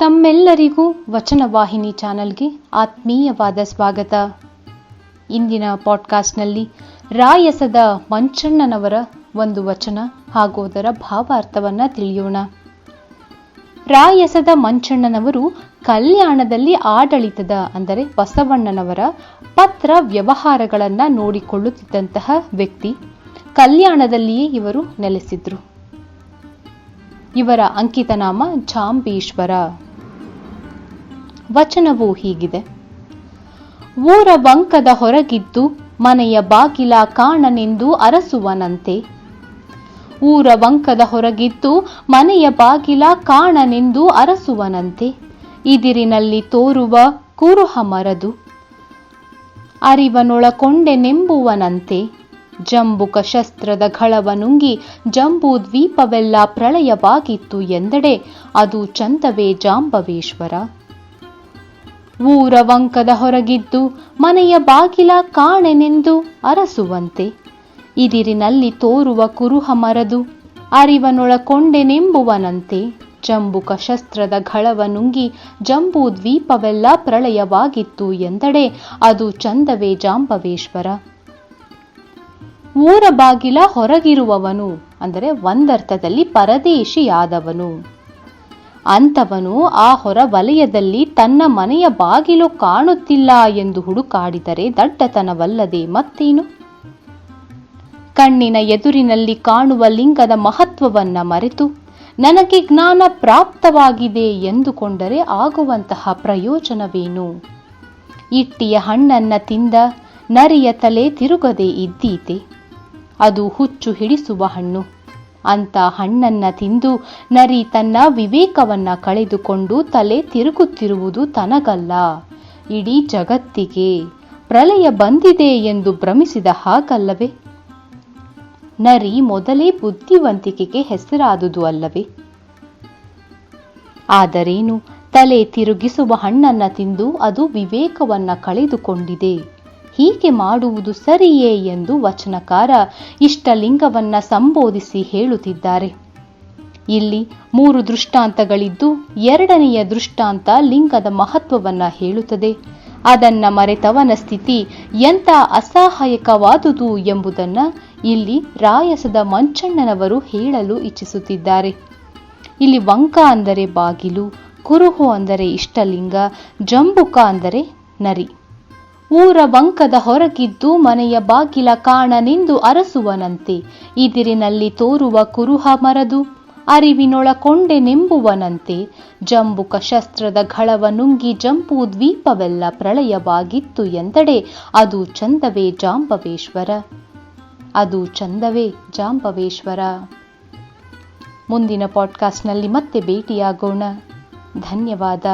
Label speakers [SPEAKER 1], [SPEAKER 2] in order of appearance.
[SPEAKER 1] ತಮ್ಮೆಲ್ಲರಿಗೂ ವಚನವಾಹಿನಿ ಚಾನಲ್ಗೆ ಆತ್ಮೀಯವಾದ ಸ್ವಾಗತ. ಇಂದಿನ ಪಾಡ್ಕಾಸ್ಟ್ನಲ್ಲಿ ರಾಯಸದ ಮಂಚಣ್ಣನವರ ಒಂದು ವಚನ ಹಾಗೂ ಅದರ ಭಾವಾರ್ಥವನ್ನು ತಿಳಿಯೋಣ. ರಾಯಸದ ಮಂಚಣ್ಣನವರು ಕಲ್ಯಾಣದಲ್ಲಿ ಆಡಳಿತದ, ಅಂದರೆ ಬಸವಣ್ಣನವರ ಪತ್ರ ವ್ಯವಹಾರಗಳನ್ನು ನೋಡಿಕೊಳ್ಳುತ್ತಿದ್ದಂತಹ ವ್ಯಕ್ತಿ. ಕಲ್ಯಾಣದಲ್ಲಿಯೇ ಇವರು ನೆಲೆಸಿದ್ರು. ಇವರ ಅಂಕಿತನಾಮ ಜಾಂಬೀಶ್ವರ ವಚನವು ಹೀಗಿದೆ. ಊರ ವಂಕದ ಹೊರಗಿದ್ದು ಮನೆಯ ಬಾಗಿಲ ಕಾಣನೆಂದು ಅರಸುವನಂತೆ. ಊರ ವಂಕದ ಹೊರಗಿದ್ದು ಮನೆಯ ಬಾಗಿಲ ಕಾಣನೆಂದು ಅರಸುವನಂತೆ. ಇದಿರಿನಲ್ಲಿ ತೋರುವ ಕುರುಹ ಮರದು. ಅರಿವನೊಳಕೊಂಡೆನೆಂಬುವನಂತೆ. ಜಂಬುಕ ಶಸ್ತ್ರದ ಘಳವ ನುಂಗಿ ಜಂಬೂ ದ್ವೀಪವೆಲ್ಲ ಪ್ರಳಯವಾಗಿತ್ತು ಎಂದಡೆ ಅದು ಚಂದವೇ ಜಾಂಬವೇಶ್ವರ. ಊರ ವಂಕದ ಹೊರಗಿದ್ದು ಮನೆಯ ಬಾಗಿಲ ಕಾಣೆನೆಂದು ಅರಸುವಂತೆ. ಇದಿರಿನಲ್ಲಿ ತೋರುವ ಕುರುಹ ಮರದು ಅರಿವನೊಳಕೊಂಡೆನೆಂಬುವನಂತೆ. ಜಂಬುಕ ಶಸ್ತ್ರದ ಘಳವ ನುಂಗಿ ಜಂಬೂ ದ್ವೀಪವೆಲ್ಲ ಪ್ರಳಯವಾಗಿತ್ತು ಎಂದಡೆ ಅದು ಚಂದವೇ ಜಾಂಬವೇಶ್ವರ. ಊರ ಬಾಗಿಲ ಹೊರಗಿರುವವನು, ಅಂದರೆ ಒಂದರ್ಥದಲ್ಲಿ ಪರದೇಶಿಯಾದವನು. ಅಂತವನು ಆ ಹೊರ ವಲಯದಲ್ಲಿ ತನ್ನ ಮನೆಯ ಬಾಗಿಲು ಕಾಣುತ್ತಿಲ್ಲ ಎಂದು ಹುಡುಕಾಡಿದರೆ ದಡ್ಡತನವಲ್ಲದೆ ಮತ್ತೇನು? ಕಣ್ಣಿನ ಎದುರಿನಲ್ಲಿ ಕಾಣುವ ಲಿಂಗದ ಮಹತ್ವವನ್ನ ಮರೆತು ನನಗೆ ಜ್ಞಾನ ಪ್ರಾಪ್ತವಾಗಿದೆ ಎಂದುಕೊಂಡರೆ ಆಗುವಂತಹ ಪ್ರಯೋಜನವೇನು? ಇಟ್ಟಿಯ ಹಣ್ಣನ್ನ ತಿಂದ ನರಿಯ ತಲೆ ತಿರುಗದೆ ಇದ್ದೀತೆ. ಅದು ಹುಚ್ಚು ಹಿಡಿಸುವ ಹಣ್ಣು. ಅಂತ ಹಣ್ಣನ್ನ ತಿಂದು ನರಿ ತನ್ನ ವಿವೇಕವನ್ನ ಕಳೆದುಕೊಂಡು ತಲೆ ತಿರುಗುತ್ತಿರುವುದು ತನಗಲ್ಲ. ಇಡೀ ಜಗತ್ತಿಗೆ ಪ್ರಲಯ ಬಂದಿದೆ ಎಂದು ಭ್ರಮಿಸಿದ ಹಾಗಲ್ಲವೇ? ನರಿ ಮೊದಲೇ ಬುದ್ಧಿವಂತಿಕೆಗೆ ಹೆಸರಾದುದು ಅಲ್ಲವೇ? ಆದರೇನು? ತಲೆ ತಿರುಗಿಸುವ ಹಣ್ಣನ್ನ ತಿಂದು ಅದು ವಿವೇಕವನ್ನ ಕಳೆದುಕೊಂಡಿದೆ. ಹೀಗೆ ಮಾಡುವುದು ಸರಿಯೇ ಎಂದು ವಚನಕಾರ ಇಷ್ಟಲಿಂಗವನ್ನ ಸಂಬೋಧಿಸಿ ಹೇಳುತ್ತಿದ್ದಾರೆ. ಇಲ್ಲಿ ಮೂರು ದೃಷ್ಟಾಂತಗಳಿದ್ದು, ಎರಡನೆಯ ದೃಷ್ಟಾಂತ ಲಿಂಗದ ಮಹತ್ವವನ್ನ ಹೇಳುತ್ತದೆ. ಅದನ್ನ ಮರೆತವನ ಸ್ಥಿತಿ ಎಂಥ ಅಸಹಾಯಕವಾದುದು ಎಂಬುದನ್ನ ಇಲ್ಲಿ ರಾಯಸದ ಮಂಚಣ್ಣನವರು ಹೇಳಲು ಇಚ್ಛಿಸುತ್ತಿದ್ದಾರೆ. ಇಲ್ಲಿ ವಂಕ ಅಂದರೆ ಬಾಗಿಲು, ಕುರುಹು ಅಂದರೆ ಇಷ್ಟಲಿಂಗ, ಜಂಬುಕ ಅಂದರೆ ನರಿ. ಊರ ವಂಕದ ಹೊರಗಿದ್ದು ಮನೆಯ ಬಾಗಿಲ ಕಾಣನೆಂದು ಅರಸುವನಂತೆ. ಇದಿರಿನಲ್ಲಿ ತೋರುವ ಕುರುಹ ಮರದು ಅರಿವಿನೊಳಕೊಂಡೆನೆಂಬುವನಂತೆ ಜಂಬುಕ ಶಸ್ತ್ರದ ಘಳವ ನುಂಗಿ ಜಂಪು ದ್ವೀಪವೆಲ್ಲ ಪ್ರಳಯವಾಗಿತ್ತು ಎಂದಡೆ, ಅದು ಚಂದವೇ ಜಾಂಬವೇಶ್ವರ. ಅದು ಚಂದವೇ ಜಾಂಬವೇಶ್ವರ. ಮುಂದಿನ ಪಾಡ್ಕಾಸ್ಟ್ನಲ್ಲಿ ಮತ್ತೆ ಭೇಟಿಯಾಗೋಣ. ಧನ್ಯವಾದ.